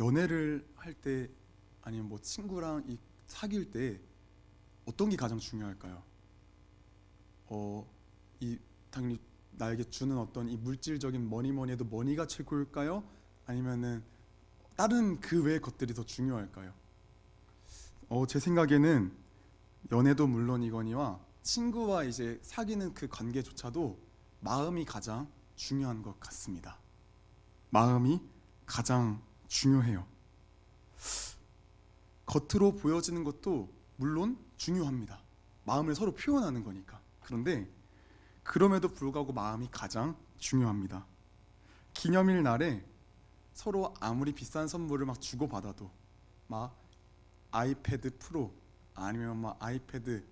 연애를 할 때 아니면 뭐 친구랑 이 사귈 때 어떤 게 가장 중요할까요? 어, 이 당연히 나에게 주는 어떤 이 물질적인 머니 머니 해도 머니가 최고일까요? 아니면은 다른 그 외의 것들이 더 중요할까요? 어, 제 생각에는 연애도 물론이거니와 친구와 이제 사귀는 그 관계조차도 마음이 가장 중요한 것 같습니다. 마음이 가장 중요해요. 겉으로 보여지는 것도 물론 중요합니다. 마음을 서로 표현하는 거니까. 그런데 그럼에도 불구하고 마음이 가장 중요합니다. 기념일 날에 서로 아무리 비싼 선물을 막 주고 받아도 막 아이패드 프로 아니면 막 아이패드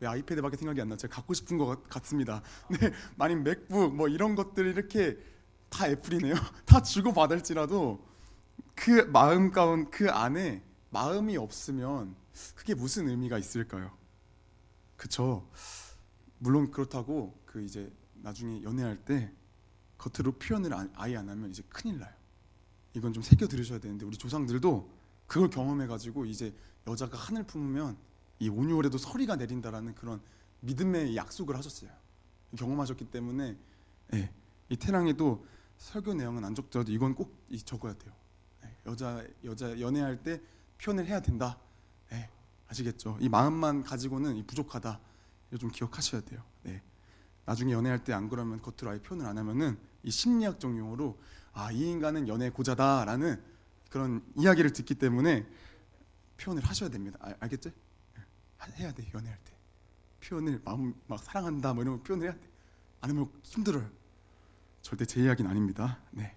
왜 아이패드밖에 생각이 안 나? 제가 갖고 싶은 것 같- 같습니다. 네, 아니면 맥북 뭐 이런 것들 이렇게 다 애플이네요. 다 주고 받을지라도 그 마음 가운 그 안에 마음이 없으면 그게 무슨 의미가 있을까요? 그쵸? 물론 그렇다고 그 이제 나중에 연애할 때 겉으로 표현을 안- 아예 안 하면 이제 큰일 나요. 이건 좀 새겨 들으셔야 되는데 우리 조상들도 그걸 경험해 가지고 이제 여자가 한을 품으면 이 온유월에도 서리가 내린다라는 그런 믿음의 약속을 하셨어요. 경험하셨기 때문에 예, 이 태랑에도 설교 내용은 안 적더라도 이건 꼭 이- 적어야 돼요. 예, 여자 여자 연애할 때 표현을 해야 된다. 예, 아시겠죠? 이 마음만 가지고는 이 부족하다. 좀 기억하셔야 돼요. 네. 나중에 연애할 때 안 그러면 겉으로 아예 표현을 안 하면은 이 심리학적 용어로 아 이 인간은 연애 고자다라는 그런 이야기를 듣기 때문에 표현을 하셔야 됩니다. 알, 알겠지? 하- 해야 돼 연애할 때 표현을 마음 막 사랑한다 뭐 이런 거 표현을 해야 돼. 안 하면 힘들어요. 절대 제 이야기는 아닙니다. 네.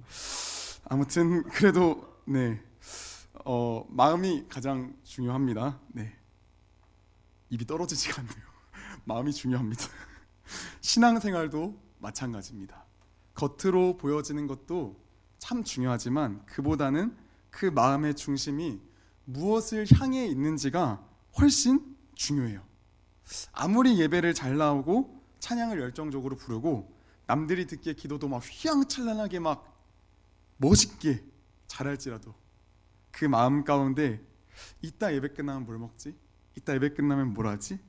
아무튼 그래도 네. 어, 마음이 가장 중요합니다. 네. 입이 떨어지지가 않네요. 마음이 중요합니다. 신앙생활도 마찬가지입니다. 겉으로 보여지는 것도 참 중요하지만 그보다는 그 마음의 중심이 무엇을 향해 있는지가 훨씬 중요해요. 아무리 예배를 잘 나오고 찬양을 열정적으로 부르고 남들이 듣기에 기도도 막 휘황찬란하게 막 멋있게 잘할지라도 그 마음 가운데 이따 예배 끝나면 뭘 먹지? 이따 예배 끝나면 뭘 하지?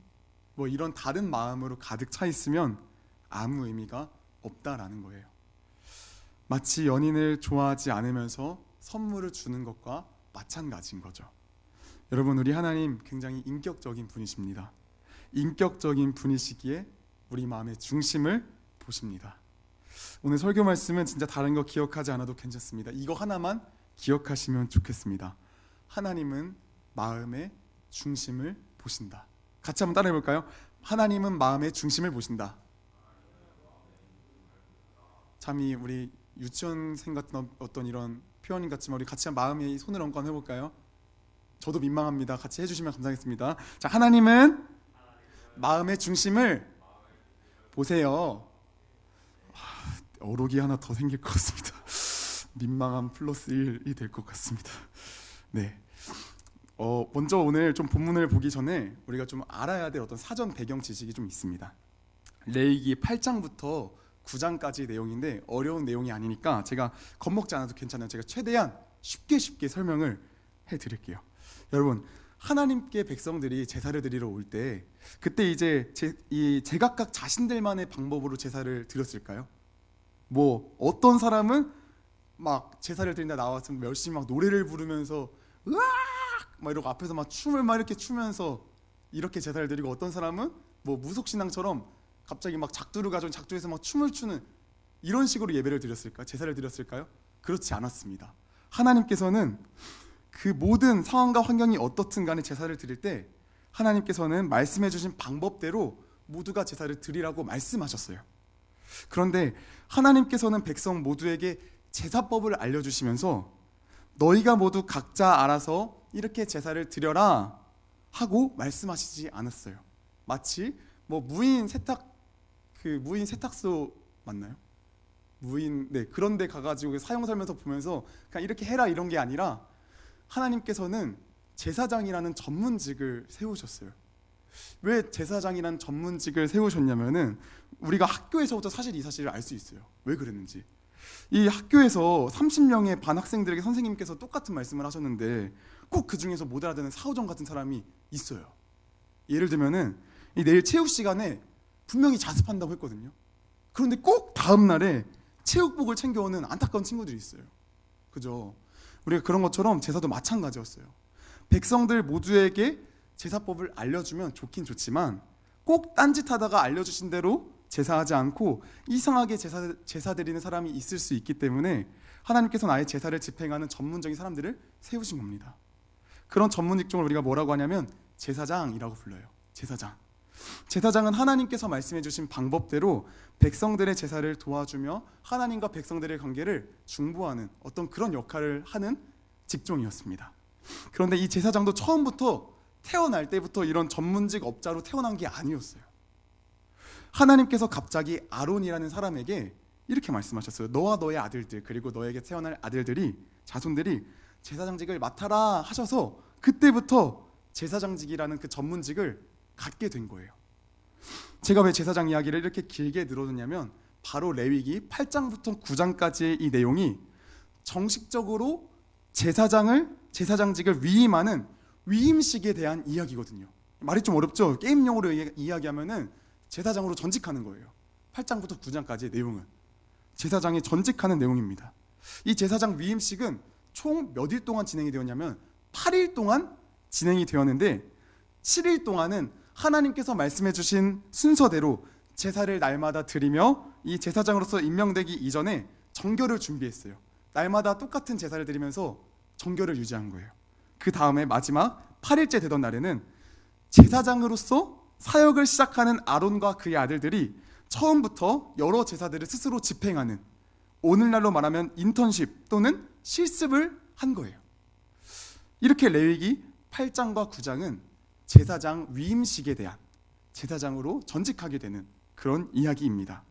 뭐 이런 다른 마음으로 가득 차 있으면 아무 의미가 없다라는 거예요. 마치 연인을 좋아하지 않으면서 선물을 주는 것과 마찬가지인 거죠. 여러분 우리 하나님 굉장히 인격적인 분이십니다. 인격적인 분이시기에 우리 마음의 중심을 보십니다. 오늘 설교 말씀은 진짜 다른 거 기억하지 않아도 괜찮습니다. 이거 하나만 기억하시면 좋겠습니다. 하나님은 마음의 중심을 보신다. 같이 한번 따라해 볼까요? 하나님은 마음의 중심을 보신다. 참이 우리 유치원생 같은 어떤 이런 표현인 같지만 우리 같이 마음에 손을 얹고 해볼까요? 저도 민망합니다. 같이 해주시면 감사하겠습니다. 자, 하나님은 마음의 중심을 보세요. 하, 어록이 하나 더 생길 것 같습니다. 민망함 플러스 1이 될 것 같습니다. 네. 어, 먼저 오늘 좀 본문을 보기 전에 우리가 좀 알아야 될 어떤 사전 배경 지식이 좀 있습니다. 레이기 8장부터 9장까지 내용인데 어려운 내용이 아니니까 제가 겁먹지 않아도 괜찮아요. 제가 최대한 쉽게 쉽게 설명을 해 드릴게요. 여러분, 하나님께 백성들이 제사를 드리러 올 때 그때 이제 제, 이 제각각 자신들만의 방법으로 제사를 드렸을까요? 뭐 어떤 사람은 막 제사를 드린다 나왔으면 열심히 막 노래를 부르면서 으악 막 이러고 앞에서 막 춤을 막 이렇게 추면서 이렇게 제사를 드리고 어떤 사람은 뭐 무속 신앙처럼 갑자기 막 작두를 가지고 작두에서 막 춤을 추는 이런 식으로 예배를 드렸을까? 제사를 드렸을까요? 그렇지 않았습니다. 하나님께서는 그 모든 상황과 환경이 어떻든 간에 제사를 드릴 때 하나님께서는 말씀해 주신 방법대로 모두가 제사를 드리라고 말씀하셨어요. 그런데 하나님께서는 백성 모두에게 제사법을 알려 주시면서 너희가 모두 각자 알아서 이렇게 제사를 드려라 하고 말씀하시지 않았어요. 마치 뭐 무인 세탁 그 무인 세탁소 맞나요? 무인 네 그런데 가가지고 사용 살면서 보면서 그냥 이렇게 해라 이런 게 아니라 하나님께서는 제사장이라는 전문직을 세우셨어요. 왜 제사장이라는 전문직을 세우셨냐면은 우리가 학교에서부터 사실 이 사실을 알 수 있어요. 왜 그랬는지 이 학교에서 30명의 반 학생들에게 선생님께서 똑같은 말씀을 하셨는데 꼭 그 중에서 못 알아듣는 사오정 같은 사람이 있어요. 예를 들면은 이 내일 체육 시간에 분명히 자습한다고 했거든요. 그런데 꼭 다음 날에 체육복을 챙겨오는 안타까운 친구들이 있어요. 그죠? 우리가 그런 것처럼 제사도 마찬가지였어요. 백성들 모두에게 제사법을 알려주면 좋긴 좋지만 꼭 딴짓하다가 알려주신 대로 제사하지 않고 이상하게 제사, 제사 드리는 사람이 있을 수 있기 때문에 하나님께서는 아예 제사를 집행하는 전문적인 사람들을 세우신 겁니다. 그런 전문 직종을 우리가 뭐라고 하냐면 제사장이라고 불러요. 제사장. 제사장은 하나님께서 말씀해 주신 방법대로 백성들의 제사를 도와주며 하나님과 백성들의 관계를 중보하는 어떤 그런 역할을 하는 직종이었습니다. 그런데 이 제사장도 처음부터 태어날 때부터 이런 전문직 업자로 태어난 게 아니었어요. 하나님께서 갑자기 아론이라는 사람에게 이렇게 말씀하셨어요. 너와 너의 아들들 그리고 너에게 태어날 아들들이 자손들이 제사장직을 맡아라 하셔서 그때부터 제사장직이라는 그 전문직을 갖게 된 거예요. 제가 왜 제사장 이야기를 이렇게 길게 늘어놓냐면 바로 레위기 8장부터 9장까지의 이 내용이 정식적으로 제사장을 제사장직을 위임하는 위임식에 대한 이야기거든요. 말이 좀 어렵죠. 게임 용어로 이야- 이야기하면은 제사장으로 전직하는 거예요. 8장부터 9장까지의 내용은 제사장이 전직하는 내용입니다. 이 제사장 위임식은 총 몇 일 동안 진행이 되었냐면 8일 동안 진행이 되었는데 7일 동안은 하나님께서 말씀해 주신 순서대로 제사를 날마다 드리며 이 제사장으로서 임명되기 이전에 정결을 준비했어요. 날마다 똑같은 제사를 드리면서 정결을 유지한 거예요. 그 다음에 마지막 8일째 되던 날에는 제사장으로서 사역을 시작하는 아론과 그의 아들들이 처음부터 여러 제사들을 스스로 집행하는 오늘날로 말하면 인턴십 또는 실습을 한 거예요. 이렇게 레위기 8장과 9장은 제사장 위임식에 대한 제사장으로 전직하게 되는 그런 이야기입니다.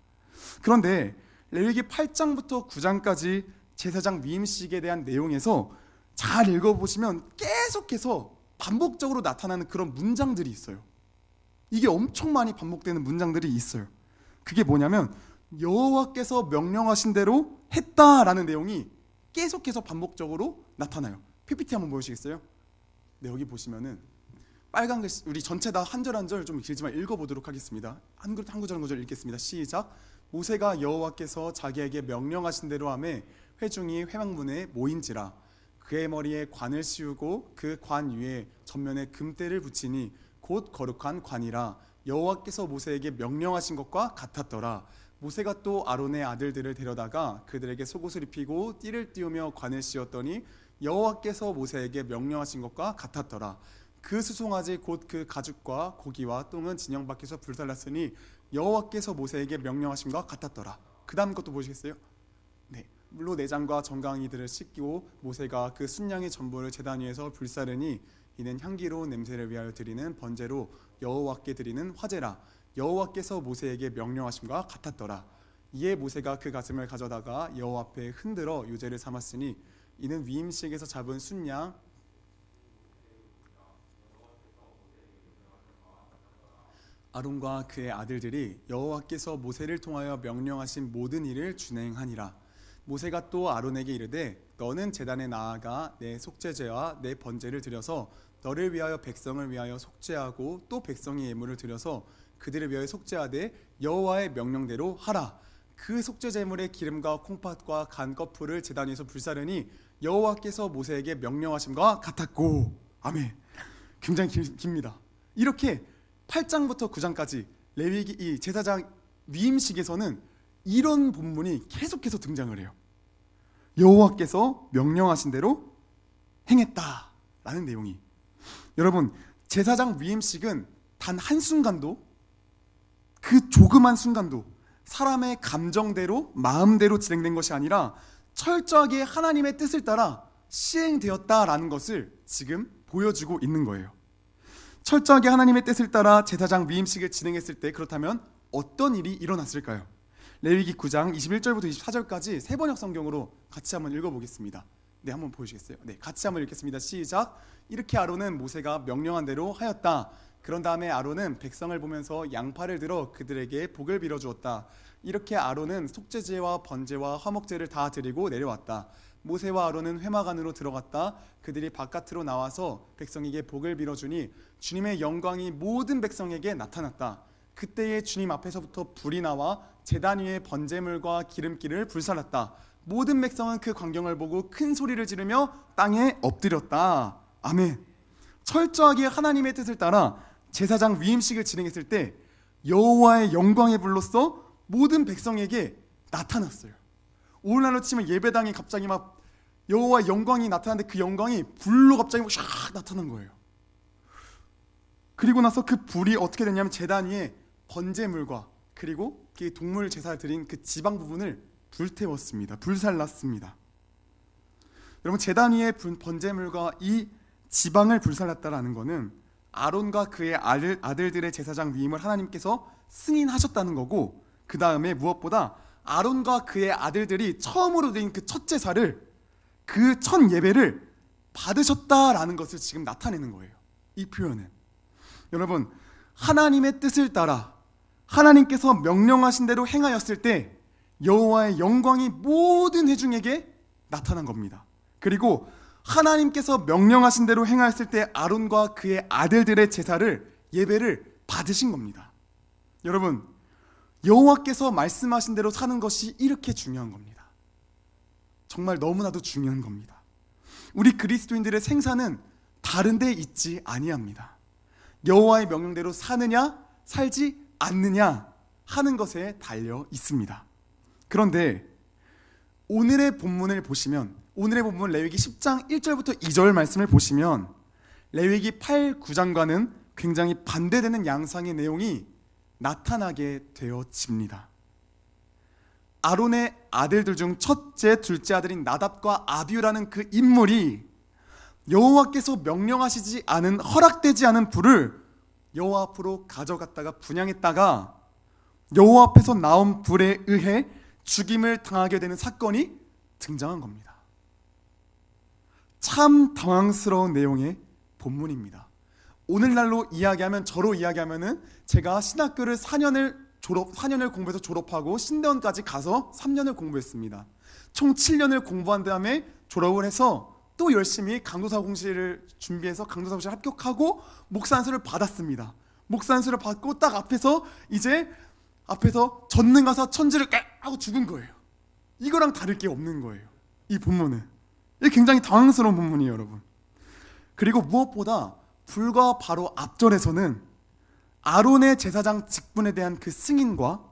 그런데 레위기 8장부터 9장까지 제사장 위임식에 대한 내용에서 잘 읽어보시면 계속해서 반복적으로 나타나는 그런 문장들이 있어요. 이게 엄청 많이 반복되는 문장들이 있어요. 그게 뭐냐면 여호와께서 명령하신 대로 했다라는 내용이 계속해서 반복적으로 나타나요. PPT 한번 보여주시겠어요? 네 여기 보시면은 빨간 글씨 우리 전체 다 한 절 한 절 좀 길지만 읽어보도록 하겠습니다. 한 구절 한 구절 한 구절 읽겠습니다. 시작. 모세가 여호와께서 자기에게 명령하신 대로 함에 회중이 회막문에 모인지라 그의 머리에 관을 씌우고 그 관 위에 전면에 금대를 붙이니 곧 거룩한 관이라 여호와께서 모세에게 명령하신 것과 같았더라. 모세가 또 아론의 아들들을 데려다가 그들에게 속옷을 입히고 띠를 띄우며 관을 씌웠더니 여호와께서 모세에게 명령하신 것과 같았더라. 그 수송아지 곧 그 가죽과 고기와 똥은 진영 밖에서 불살랐으니 여호와께서 모세에게 명령하심과 같았더라. 그 다음 것도 보시겠어요? 네. 물로 내장과 정강이들을 씻기고 모세가 그 순양의 전부를 제단 위에서 불사르니 이는 향기로운 냄새를 위하여 드리는 번제로 여호와께 드리는 화제라. 여호와께서 모세에게 명령하심과 같았더라. 이에 모세가 그 가슴을 가져다가 여호와 앞에 흔들어 유제를 삼았으니 이는 위임식에서 잡은 순양 아론과 그의 아들들이 여호와께서 모세를 통하여 명령하신 모든 일을 준행하니라. 모세가 또 아론에게 이르되 너는 제단에 나아가 내 속죄제와 내 번제를 드려서 너를 위하여 백성을 위하여 속죄하고 또 백성의 예물을 드려서 그들을 위하여 속죄하되 여호와의 명령대로 하라. 그 속죄 제물의 기름과 콩팥과 간 거풀을 제단 위에서 불사르니 여호와께서 모세에게 명령하심과 같았고 아멘. 굉장히 길, 깁니다. 이렇게 8장부터 9장까지 레위기 이 제사장 위임식에서는 이런 본문이 계속해서 등장을 해요. 여호와께서 명령하신 대로 행했다라는 내용이 여러분 제사장 위임식은 단 한 순간도 그 조그만 순간도 사람의 감정대로 마음대로 진행된 것이 아니라 철저하게 하나님의 뜻을 따라 시행되었다라는 것을 지금 보여주고 있는 거예요. 철저하게 하나님의 뜻을 따라 제사장 위임식을 진행했을 때 그렇다면 어떤 일이 일어났을까요? 레위기 9장 21절부터 24절까지 세 번역 성경으로 같이 한번 읽어보겠습니다. 네, 한번 보여주시겠어요? 네, 같이 한번 읽겠습니다. 시작. 이렇게 아론은 모세가 명령한 대로 하였다. 그런 다음에 아론은 백성을 보면서 양팔을 들어 그들에게 복을 빌어 주었다. 이렇게 아론은 속죄제와 번제와 화목제를 다 드리고 내려왔다. 모세와 아론은 회막 안으로 들어갔다. 그들이 바깥으로 나와서 백성에게 복을 빌어 주니 주님의 영광이 모든 백성에게 나타났다. 그때에 주님 앞에서부터 불이 나와 제단 위에 번제물과 기름기를 불살랐다. 모든 백성은 그 광경을 보고 큰 소리를 지르며 땅에 엎드렸다. 아멘. 철저하게 하나님의 뜻을 따라 제사장 위임식을 진행했을 때 여호와의 영광의 불로써 모든 백성에게 나타났어요. 오늘날로 치면 예배당이 갑자기 막 여호와의 영광이 나타났는데 그 영광이 불로 갑자기 샥 나타난 거예요. 그리고 나서 그 불이 어떻게 됐냐면 제단 위에 번제물과 그리고 그 동물 제사를 드린 그 지방 부분을 불태웠습니다. 불살랐습니다. 여러분 제단 위에 분- 번제물과 이 지방을 불살랐다라는 것은 아론과 그의 아들, 아들들의 제사장 위임을 하나님께서 승인하셨다는 거고 그 다음에 무엇보다 아론과 그의 아들들이 처음으로 드린 그 첫 제사를 그 첫 예배를 받으셨다라는 것을 지금 나타내는 거예요. 이 표현은 여러분 하나님의 뜻을 따라 하나님께서 명령하신 대로 행하였을 때 여호와의 영광이 모든 회중에게 나타난 겁니다. 그리고 하나님께서 명령하신 대로 행하였을 때 아론과 그의 아들들의 제사를 예배를 받으신 겁니다. 여러분 여호와께서 말씀하신 대로 사는 것이 이렇게 중요한 겁니다. 정말 너무나도 중요한 겁니다. 우리 그리스도인들의 생사는 다른 데 있지 아니합니다. 여호와의 명령대로 사느냐 살지 않느냐 하는 것에 달려 있습니다. 그런데 오늘의 본문을 보시면 오늘의 본문 레위기 10장 1절부터 2절 말씀을 보시면 레위기 8, 9장과는 굉장히 반대되는 양상의 내용이 나타나게 되어집니다. 아론의 아들들 중 첫째, 둘째 아들인 나답과 아비우라는 그 인물이 여호와께서 명령하시지 않은 허락되지 않은 불을 여호와 앞으로 가져갔다가 분양했다가 여호와 앞에서 나온 불에 의해 죽임을 당하게 되는 사건이 등장한 겁니다. 참 당황스러운 내용의 본문입니다. 오늘날로 이야기하면 저로 이야기하면은 제가 신학교를 4년을 졸업 4년을 공부해서 졸업하고 신대원까지 가서 3년을 공부했습니다. 총 7년을 공부한 다음에 졸업을 해서 또 열심히 강도사 공시를 준비해서 강도사 공시를 합격하고 목사 안수를 받았습니다. 목사 안수를 받고 딱 앞에서 이제 앞에서 전능 가서 천지를 깨 하고 죽은 거예요. 이거랑 다를 게 없는 거예요. 이 본문은 이 굉장히 당황스러운 본문이에요, 여러분. 그리고 무엇보다 불과 바로 앞절에서는 아론의 제사장 직분에 대한 그 승인과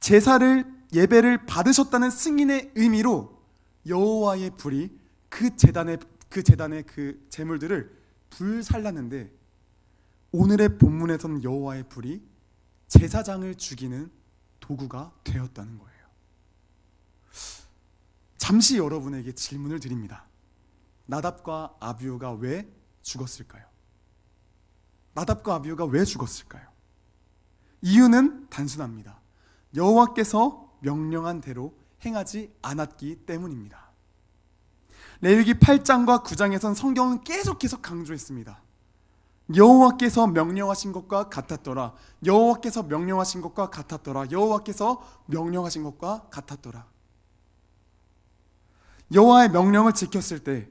제사를 예배를 받으셨다는 승인의 의미로 여호와의 불이 그 제단의 그 제단의 그 제물들을 불살랐는데 오늘의 본문에서는 여호와의 불이 제사장을 죽이는 도구가 되었다는 거예요. 잠시 여러분에게 질문을 드립니다. 나답과 아비우가 왜 죽었을까요? 나답과 아비우가 왜 죽었을까요? 이유는 단순합니다. 여호와께서 명령한 대로 행하지 않았기 때문입니다. 레위기 8장과 9장에선 성경은 계속해서 강조했습니다. 여호와께서 명령하신 것과 같았더라. 여호와께서 명령하신 것과 같았더라. 여호와께서 명령하신 것과 같았더라. 여호와의 명령을 지켰을 때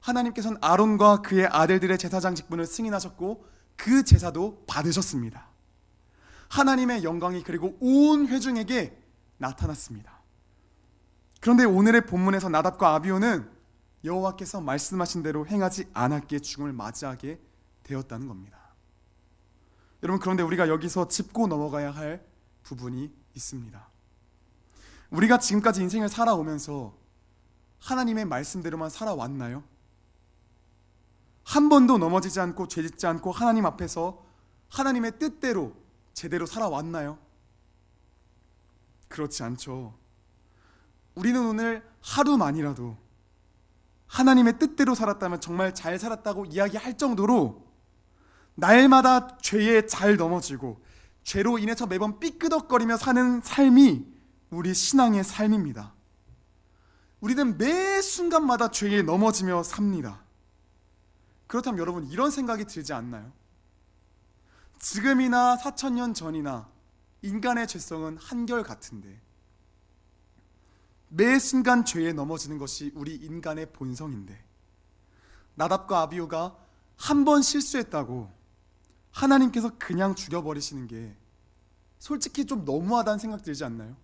하나님께서는 아론과 그의 아들들의 제사장 직분을 승인하셨고 그 제사도 받으셨습니다. 하나님의 영광이 그리고 온 회중에게 나타났습니다. 그런데 오늘의 본문에서 나답과 아비오는 여호와께서 말씀하신 대로 행하지 않았기에 죽음을 맞이하게 되었다는 겁니다. 여러분 그런데 우리가 여기서 짚고 넘어가야 할 부분이 있습니다. 우리가 지금까지 인생을 살아오면서 하나님의 말씀대로만 살아왔나요? 한 번도 넘어지지 않고 죄짓지 않고 하나님 앞에서 하나님의 뜻대로 제대로 살아왔나요? 그렇지 않죠. 우리는 오늘 하루만이라도 하나님의 뜻대로 살았다면 정말 잘 살았다고 이야기할 정도로 날마다 죄에 잘 넘어지고 죄로 인해서 매번 삐끄덕거리며 사는 삶이 우리 신앙의 삶입니다. 우리는 매 순간마다 죄에 넘어지며 삽니다. 그렇다면 여러분 이런 생각이 들지 않나요? 지금이나 4천 년 전이나 인간의 죄성은 한결 같은데 매 순간 죄에 넘어지는 것이 우리 인간의 본성인데 나답과 아비오가 한 번 실수했다고 하나님께서 그냥 죽여버리시는 게 솔직히 좀 너무하다는 생각 들지 않나요?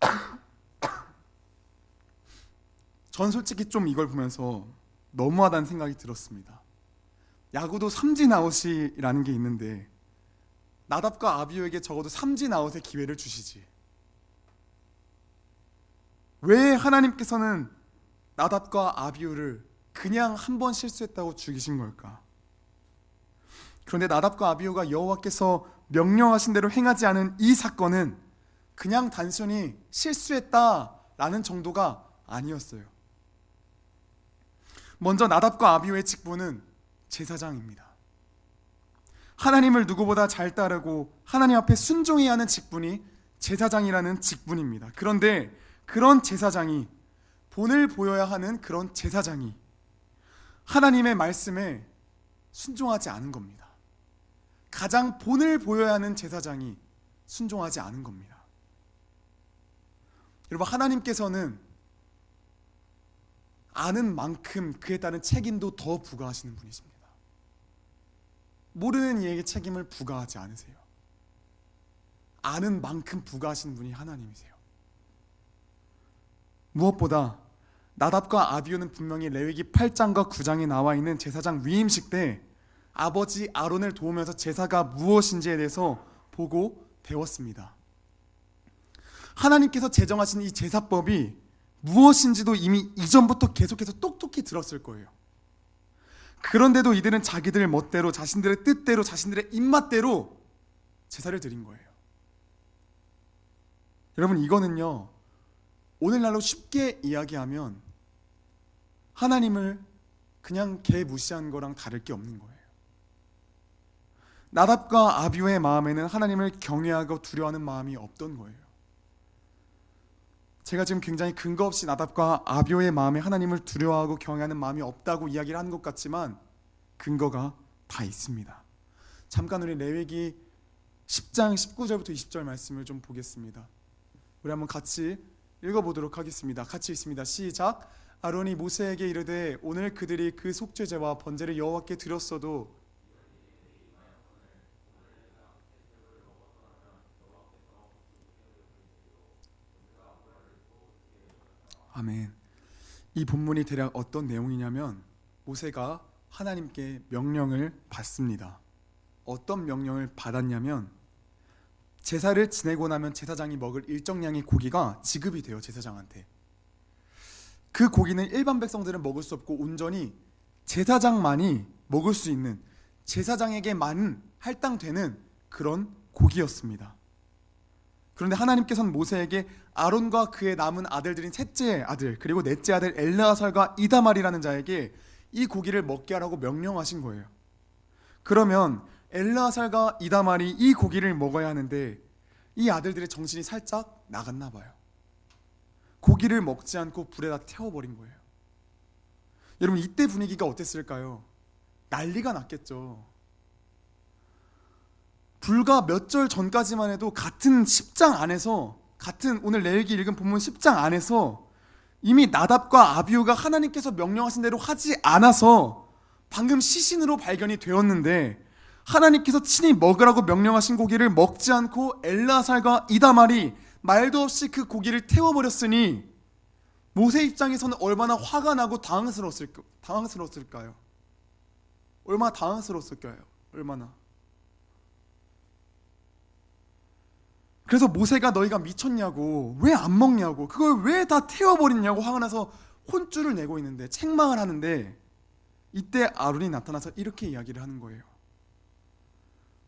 전 솔직히 좀 이걸 보면서 너무하다는 생각이 들었습니다. 야구도 삼진 아웃이라는 게 있는데 나답과 아비오에게 적어도 삼진 아웃의 기회를 주시지. 왜 하나님께서는 나답과 아비오를 그냥 한 번 실수했다고 죽이신 걸까? 그런데 나답과 아비오가 여호와께서 명령하신 대로 행하지 않은 이 사건은 그냥 단순히 실수했다라는 정도가 아니었어요. 먼저 나답과 아비오의 직분은 제사장입니다. 하나님을 누구보다 잘 따르고 하나님 앞에 순종해야 하는 직분이 제사장이라는 직분입니다. 그런데 그런 제사장이 본을 보여야 하는 그런 제사장이 하나님의 말씀에 순종하지 않은 겁니다. 가장 본을 보여야 하는 제사장이 순종하지 않은 겁니다. 여러분 하나님께서는 아는 만큼 그에 따른 책임도 더 부과하시는 분이십니다. 모르는 이에게 책임을 부과하지 않으세요. 아는 만큼 부과하시는 분이 하나님이세요. 무엇보다 나답과 아비오는 분명히 레위기 8장과 9장에 나와 있는 제사장 위임식 때 아버지 아론을 도우면서 제사가 무엇인지에 대해서 보고 배웠습니다. 하나님께서 제정하신 이 제사법이 무엇인지도 이미 이전부터 계속해서 똑똑히 들었을 거예요. 그런데도 이들은 자기들 멋대로 자신들의 뜻대로 자신들의 입맛대로 제사를 드린 거예요. 여러분 이거는요. 오늘날로 쉽게 이야기하면 하나님을 그냥 개 무시한 거랑 다를 게 없는 거예요. 나답과 아비오의 마음에는 하나님을 경외하고 두려워하는 마음이 없던 거예요. 제가 지금 굉장히 근거 없이 나답과 아비오의 마음에 하나님을 두려워하고 경외하는 마음이 없다고 이야기를 하는 것 같지만 근거가 다 있습니다. 잠깐 우리 레위기 10장 19절부터 20절 말씀을 좀 보겠습니다. 우리 한번 같이 읽어보도록 하겠습니다. 같이 읽습니다. 시작. 아론이 모세에게 이르되 오늘 그들이 그 속죄제와 번제를 여호와께 드렸어도 아멘. 이 본문이 대략 어떤 내용이냐면 모세가 하나님께 명령을 받습니다. 어떤 명령을 받았냐면 제사를 지내고 나면 제사장이 먹을 일정량의 고기가 지급이 돼요 제사장한테. 그 고기는 일반 백성들은 먹을 수 없고 온전히 제사장만이 먹을 수 있는 제사장에게만 할당되는 그런 고기였습니다. 그런데 하나님께서는 모세에게 아론과 그의 남은 아들들인 셋째 아들 그리고 넷째 아들 엘르아살과 이다말이라는 자에게 이 고기를 먹게 하라고 명령하신 거예요. 그러면 엘르아살과 이다말이 이 고기를 먹어야 하는데 이 아들들의 정신이 살짝 나갔나 봐요. 고기를 먹지 않고 불에다 태워버린 거예요. 여러분 이때 분위기가 어땠을까요? 난리가 났겠죠. 불과 몇 절 전까지만 해도 같은 10장 안에서 같은 오늘 레위기 읽은 본문 10장 안에서 이미 나답과 아비우가 하나님께서 명령하신 대로 하지 않아서 방금 시신으로 발견이 되었는데 하나님께서 친히 먹으라고 명령하신 고기를 먹지 않고 엘라살과 이다말이 말도 없이 그 고기를 태워버렸으니 모세 입장에서는 얼마나 화가 나고 당황스러웠을, 당황스러웠을까요? 얼마나 당황스러웠을까요? 얼마나 그래서 모세가 너희가 미쳤냐고 왜 안 먹냐고 그걸 왜 다 태워버리냐고 화가 나서 혼쭐을 내고 있는데 책망을 하는데 이때 아론이 나타나서 이렇게 이야기를 하는 거예요.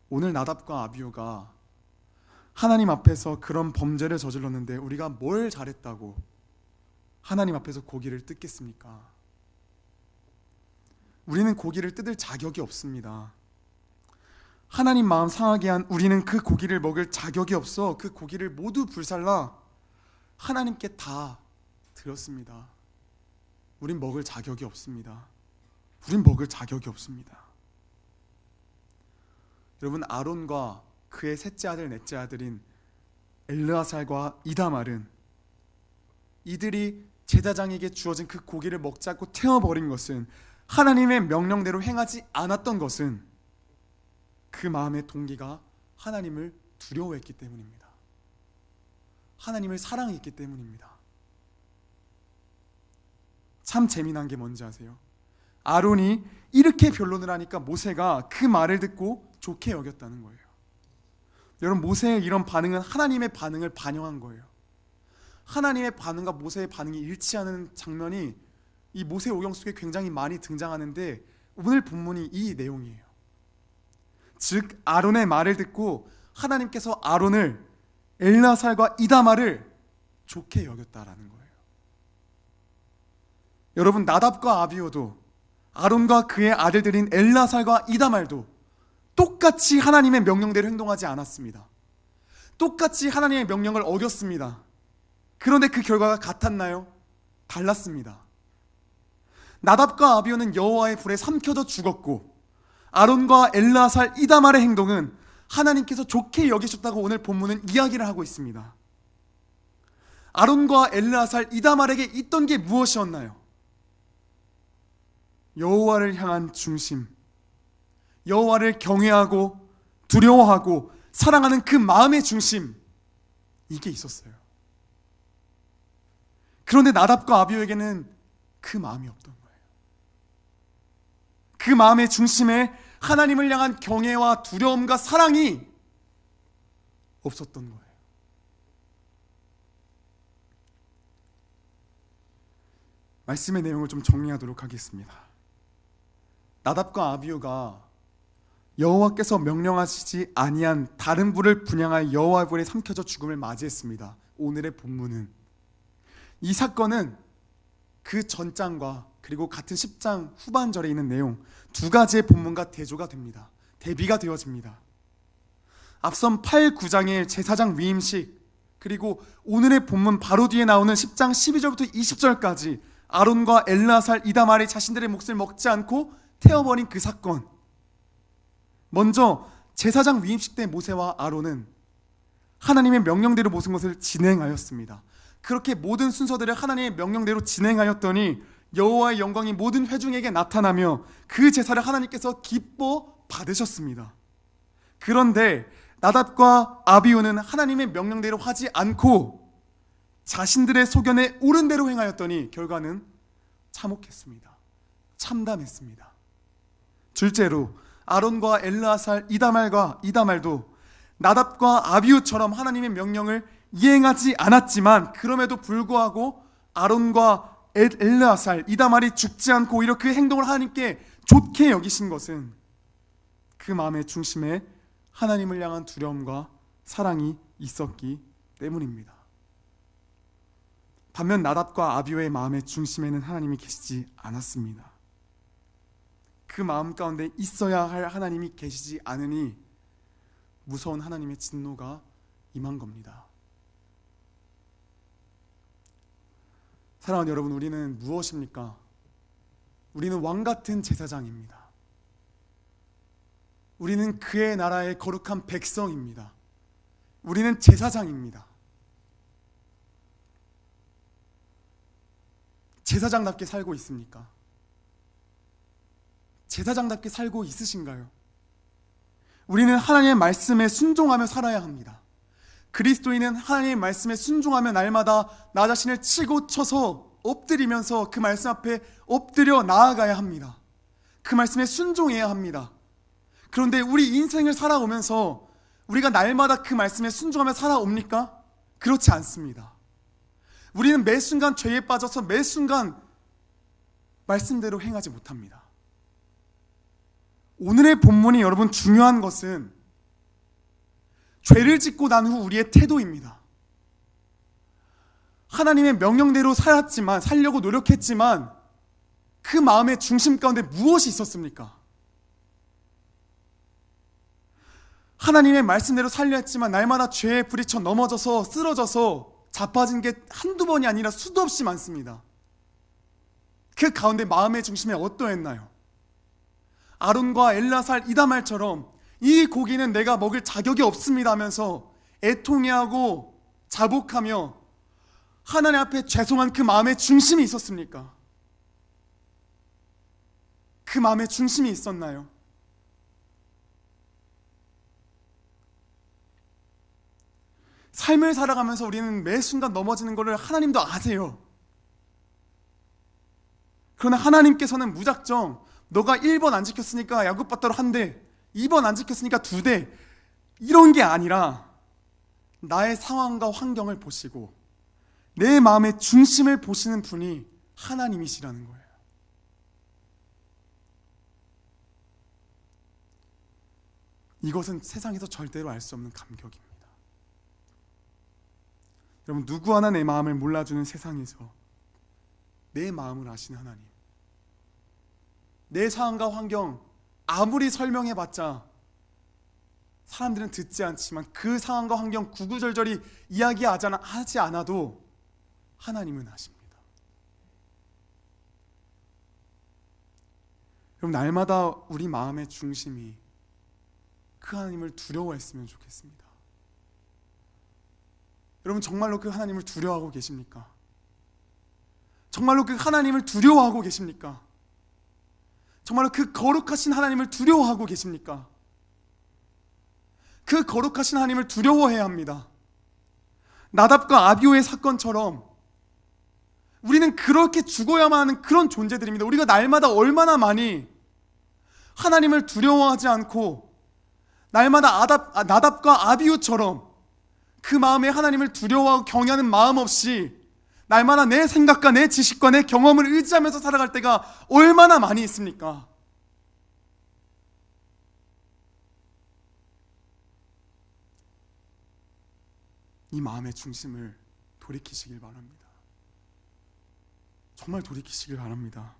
오늘 나답과 아비오가 하나님 앞에서 그런 범죄를 저질렀는데 우리가 뭘 잘했다고 하나님 앞에서 고기를 뜯겠습니까? 우리는 고기를 뜯을 자격이 없습니다. 하나님 마음 상하게 한 우리는 그 고기를 먹을 자격이 없어 그 고기를 모두 불살라 하나님께 다 드렸습니다. 우린 먹을 자격이 없습니다. 우린 먹을 자격이 없습니다. 여러분 아론과 그의 셋째 아들 넷째 아들인 엘르아살과 이다말은 이들이 제사장에게 주어진 그 고기를 먹지 않고 태워버린 것은 하나님의 명령대로 행하지 않았던 것은 그 마음의 동기가 하나님을 두려워했기 때문입니다. 하나님을 사랑했기 때문입니다. 참 재미난 게 뭔지 아세요? 아론이 이렇게 변론을 하니까 모세가 그 말을 듣고 좋게 여겼다는 거예요. 여러분 모세의 이런 반응은 하나님의 반응을 반영한 거예요. 하나님의 반응과 모세의 반응이 일치하는 장면이 이 모세 오경 속에 굉장히 많이 등장하는데 오늘 본문이 이 내용이에요. 즉 아론의 말을 듣고 하나님께서 아론을 엘나살과 이다말을 좋게 여겼다라는 거예요. 여러분 나답과 아비오도 아론과 그의 아들들인 엘나살과 이다말도 똑같이 하나님의 명령대로 행동하지 않았습니다. 똑같이 하나님의 명령을 어겼습니다. 그런데 그 결과가 같았나요? 달랐습니다. 나답과 아비오는 여호와의 불에 삼켜져 죽었고 아론과 엘라살 이다말의 행동은 하나님께서 좋게 여기셨다고 오늘 본문은 이야기를 하고 있습니다. 아론과 엘라살 이다말에게 있던 게 무엇이었나요? 여호와를 향한 중심, 여호와를 경외하고 두려워하고 사랑하는 그 마음의 중심 이게 있었어요. 그런데 나답과 아비오에게는 그 마음이 없던 거예요. 그 마음의 중심에 하나님을 향한 경외와 두려움과 사랑이 없었던 거예요. 말씀의 내용을 좀 정리하도록 하겠습니다. 나답과 아비오가 여호와께서 명령하시지 아니한 다른 불을 분양하여 여호와의 불에 삼켜져 죽음을 맞이했습니다. 오늘의 본문은 이 사건은 그 전장과 그리고 같은 10장 후반절에 있는 내용 두 가지의 본문과 대조가 됩니다. 대비가 되어집니다. 앞선 8, 9장의 제사장 위임식 그리고 오늘의 본문 바로 뒤에 나오는 10장 12절부터 20절까지 아론과 엘라살 이다말이 자신들의 몫을 먹지 않고 태워버린 그 사건 먼저 제사장 위임식 때 모세와 아론은 하나님의 명령대로 모든 것을 진행하였습니다. 그렇게 모든 순서들을 하나님의 명령대로 진행하였더니 여호와의 영광이 모든 회중에게 나타나며 그 제사를 하나님께서 기뻐 받으셨습니다. 그런데 나답과 아비오는 하나님의 명령대로 하지 않고 자신들의 소견에 옳은 대로 행하였더니 결과는 참혹했습니다. 참담했습니다. 둘째로 아론과 엘라살 이다말과 이다말도 나답과 아비우처럼 하나님의 명령을 이행하지 않았지만 그럼에도 불구하고 아론과 엘라살 이다말이 죽지 않고 오히려 그 행동을 하나님께 좋게 여기신 것은 그 마음의 중심에 하나님을 향한 두려움과 사랑이 있었기 때문입니다. 반면 나답과 아비오의 마음의 중심에는 하나님이 계시지 않았습니다. 그 마음 가운데 있어야 할 하나님이 계시지 않으니 무서운 하나님의 진노가 임한 겁니다. 사랑하는 여러분, 우리는 무엇입니까? 우리는 왕 같은 제사장입니다. 우리는 그의 나라의 거룩한 백성입니다. 우리는 제사장입니다. 제사장답게 살고 있습니까? 제사장답게 살고 있으신가요? 우리는 하나님의 말씀에 순종하며 살아야 합니다. 그리스도인은 하나님의 말씀에 순종하며 날마다 나 자신을 치고 쳐서 엎드리면서 그 말씀 앞에 엎드려 나아가야 합니다. 그 말씀에 순종해야 합니다. 그런데 우리 인생을 살아오면서 우리가 날마다 그 말씀에 순종하며 살아옵니까? 그렇지 않습니다. 우리는 매 순간 죄에 빠져서 매 순간 말씀대로 행하지 못합니다. 오늘의 본문이 여러분 중요한 것은 죄를 짓고 난 후 우리의 태도입니다. 하나님의 명령대로 살았지만 살려고 노력했지만 그 마음의 중심 가운데 무엇이 있었습니까? 하나님의 말씀대로 살려 했지만 날마다 죄에 부딪혀 넘어져서 쓰러져서 자빠진 게 한두 번이 아니라 수도 없이 많습니다. 그 가운데 마음의 중심에 어떠했나요? 아론과 엘라살 이다말처럼 이 고기는 내가 먹을 자격이 없습니다 하면서 애통해하고 자복하며 하나님 앞에 죄송한 그 마음의 중심이 있었습니까? 그 마음의 중심이 있었나요? 삶을 살아가면서 우리는 매 순간 넘어지는 것을 하나님도 아세요. 그러나 하나님께서는 무작정 너가 1번 안 지켰으니까 야구바따로 한 대, 2번 안 지켰으니까 두 대, 이런 게 아니라 나의 상황과 환경을 보시고 내 마음의 중심을 보시는 분이 하나님이시라는 거예요. 이것은 세상에서 절대로 알 수 없는 감격입니다. 여러분 누구 하나 내 마음을 몰라주는 세상에서 내 마음을 아시는 하나님 내 상황과 환경 아무리 설명해봤자 사람들은 듣지 않지만 그 상황과 환경 구구절절히 이야기하지 않아도 하나님은 아십니다. 그럼 날마다 우리 마음의 중심이 그 하나님을 두려워했으면 좋겠습니다. 여러분 정말로 그 하나님을 두려워하고 계십니까? 정말로 그 하나님을 두려워하고 계십니까? 정말로 그 거룩하신 하나님을 두려워하고 계십니까? 그 거룩하신 하나님을 두려워해야 합니다. 나답과 아비오의 사건처럼 우리는 그렇게 죽어야만 하는 그런 존재들입니다. 우리가 날마다 얼마나 많이 하나님을 두려워하지 않고 날마다 아답, 아, 나답과 아비우처럼 그 마음에 하나님을 두려워하고 경외하는 마음 없이 날마다 내 생각과 내 지식과 내 경험을 의지하면서 살아갈 때가 얼마나 많이 있습니까? 이 마음의 중심을 돌이키시길 바랍니다. 정말 돌이키시길 바랍니다.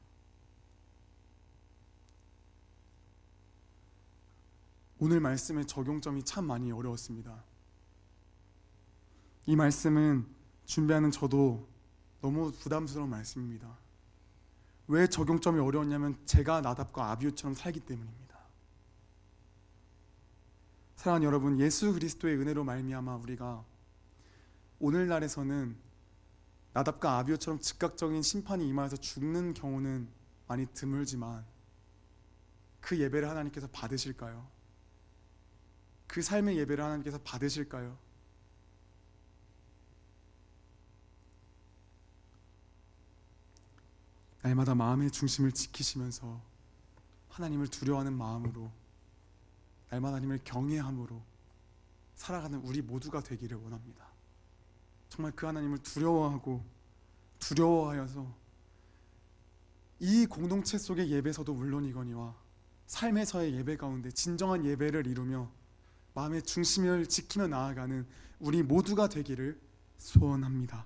오늘 말씀의 적용점이 참 많이 어려웠습니다. 이 말씀은 준비하는 저도 너무 부담스러운 말씀입니다. 왜 적용점이 어려웠냐면 제가 나답과 아비우처럼 살기 때문입니다. 사랑하는 여러분, 예수 그리스도의 은혜로 말미암아 우리가 오늘날에서는 나답과 아비오처럼 즉각적인 심판이 임하여서 죽는 경우는 많이 드물지만 그 예배를 하나님께서 받으실까요? 그 삶의 예배를 하나님께서 받으실까요? 날마다 마음의 중심을 지키시면서 하나님을 두려워하는 마음으로 날마다 하나님을 경외함으로 살아가는 우리 모두가 되기를 원합니다. 정말 그 하나님을 두려워하고 두려워하여서 이 공동체 속의 예배서도 물론이거니와 삶에서의 예배 가운데 진정한 예배를 이루며 마음의 중심을 지키며 나아가는 우리 모두가 되기를 소원합니다.